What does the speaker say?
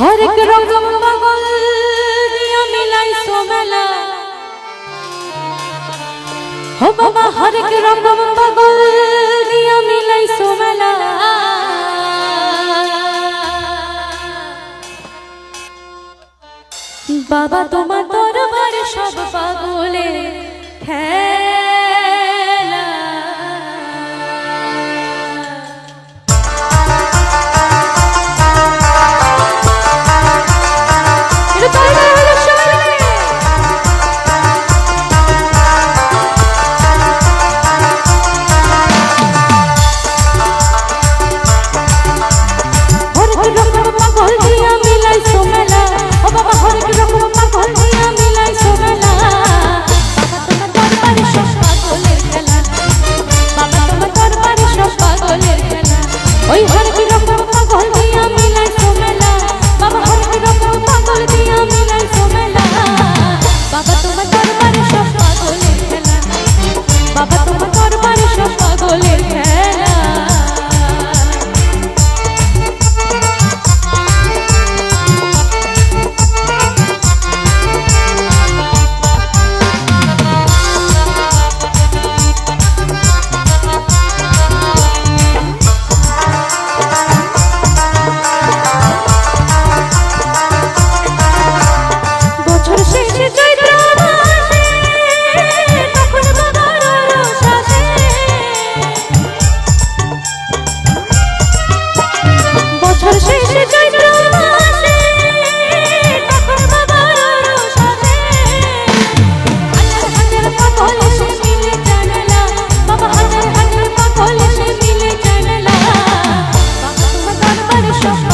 হরেক রকম পাগল দিয়া মিলাই সোমেলা হো বাবা হরেক রকম পাগল দিয়া মিলাই সোমেলা বাবা তোমার Stop.